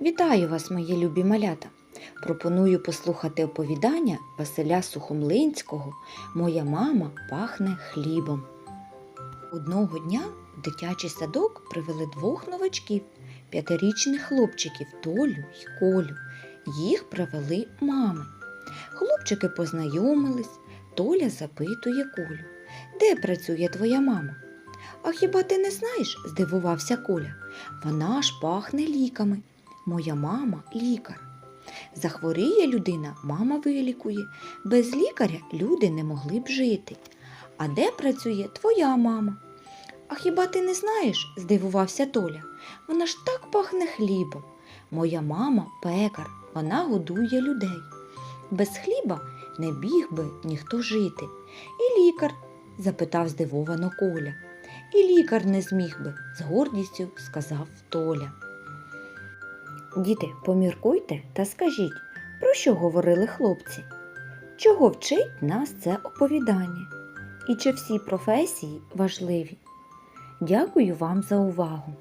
Вітаю вас, мої любі малята! Пропоную послухати оповідання Василя Сухомлинського Моя мама пахне хлібом. Одного дня в дитячий садок привели двох новачків, п'ятирічних хлопчиків Толю й Колю. Їх привели мами. Хлопчики познайомились, Толя запитує Колю. Де працює твоя мама? А хіба ти не знаєш? здивувався Коля. Вона ж пахне ліками. Моя мама лікар. Захворіє людина, мама вилікує. Без лікаря люди не могли б жити. А де працює твоя мама? А хіба ти не знаєш? здивувався Толя. Вона ж так пахне хлібом. Моя мама пекар, вона годує людей. Без хліба не біг би ніхто жити. І лікар? запитав здивовано Коля. І лікар не зміг би, з гордістю сказав Толя. Діти, поміркуйте та скажіть, про що говорили хлопці? Чого вчить нас це оповідання? І чи всі професії важливі? Дякую вам за увагу!